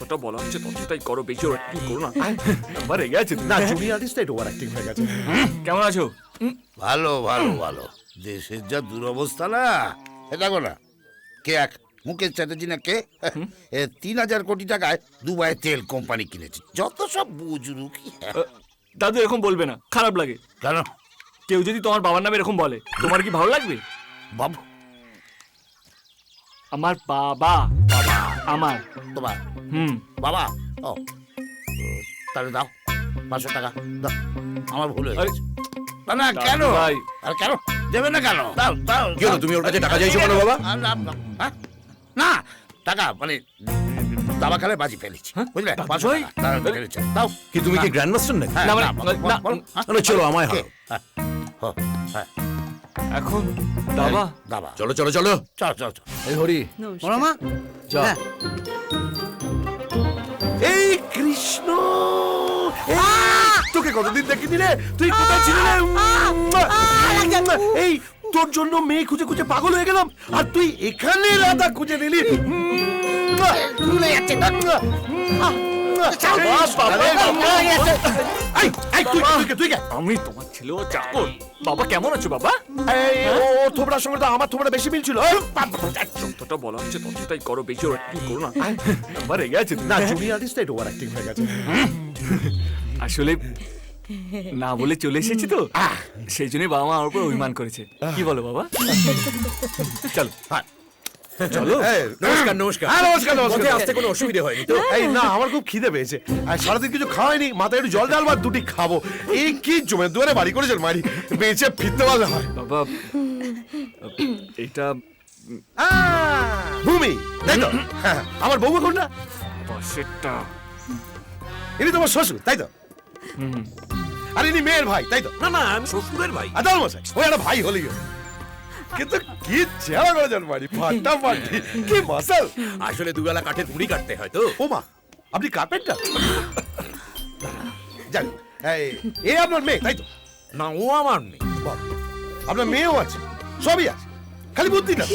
যতটা বলা হচ্ছে ততটাই করো বেশি ওর অ্যাক্টিং করো না। আমার রেগে আছে। না জুনিয়র আর্টিস্ট একটু ওভার অ্যাক্টিং হয়ে গেছে। কেমন আছো? ভালো ভালো ভালো। দেশের যা দুরবস্থা না? এ দেখো না কে এক? মুকেশ চ্যাটার্জি না কে? এ তিন হাজার কোটি টাকায় দুবাই তেল কোম্পানি কিনেছে। যত সব বুজরুক। আহ, দাদু এরকম বলবে না। খারাপ লাগে। কেন? কেউ যদি তোমার বাবার নামে এরকম বলে তোমার কি ভালো লাগবে? বাবু। আমার বাবা। বাবা। আমার। তোমার। হুম। বাবা ও তাহলে দাও পাঁচশো টাকা দাও। আমার ভুল হয়ে আরে, গেছে। না না কেন? ভাই। আর কেন? দেবে না কেন? দাও দাও কি হলো, তুমি ওর কাছে টাকা চাইছো কেন, বাবা? না, হ্যাঁ? টাকা মানে দাবা খেলে বাজি ফেলেছি বুঝলে? দাদু পাঁচশো। দাও। কি তুমি কি গ্র্যান্ড মাস্টার নাকি? হ্যাঁ, না, মানে- বল, হ্যাঁ? চলো, আমায়? হ্যাঁ, ও, হ্যাঁ, এখন দাবা? দাবা। চলো চলো চলো। চল চল চল। এই হরি। মা যা এই কৃষ্ণ! তোকে কতদিন দেখিনি রে? তুই কোথায় ছিলি রে? এই তোর জন্য মেয়ে খুঁজে খুঁজে পাগল হয়ে গেলাম। আর তুই এখানে রাধা খুঁজে নিলি! ভুলে যাচ্ছে এই, এই, তুই তুই কে, তুই কে? আমি তোমার ছেলে ও চাকর। বাবা কেমন আছো বাবা? ওর থোবড়ার সঙ্গে তো আমার থোবড়া বেশি মিল ছিল। যতটা বলা হচ্ছে ততটাই করো বেশি ওর অ্যাক্টিং করো না। আমার রেগে আছে। না জুনিয়র আর্টিস্ট একটু ওভার অ্যাক্টিং হয়ে গেছে। আসলে না বলে চলে এসেছি তো। সেই জন্যই বাবা মা আমার উপর অভিমান করেছে। কি বলো বাবা? চলো চলো। নমস্কার নমস্কার। হ্যাঁ, নমস্কার, নমস্কার। পথে আসতে কোনো অসুবিধা হয়নি তো? এই না আমার খুব খিদে পেয়েছে। আর সারাদিন কিছু খাওয়াইনি মাথায় একটু জল ডাল বা দুটি খাব। এই কি জমে দুয়ারে বাড়ি করেছেন মারি? বেঁচে ফিরতে পারলে হয়। বাবা এটা আহ, ভূমি তাই হ্যাঁ, আমার বউ কোন না? পাশেরটা ইনি তোমার শ্বশুর তাই তো? আর ইনি মেয়ের ভাই তাই তো? না না আমি শ্বশুরের ভাই। আদাল মশাই ওই একটা ভাই হলেই হলো। কিন্তু কি চেহারা করেছেন বাড়ি ফাটাফাটি কি মাসাল? আসলে দুবেলা কাঠে ধুড়ি কাটতে হয় তো। ও মা আপনি কার্পেন্টার যান এই এ আপনার মেয়ে তাই তো? না ও আমার মেয়ে। আপনার মেয়েও আছে সবই আছে খালি বুদ্ধি না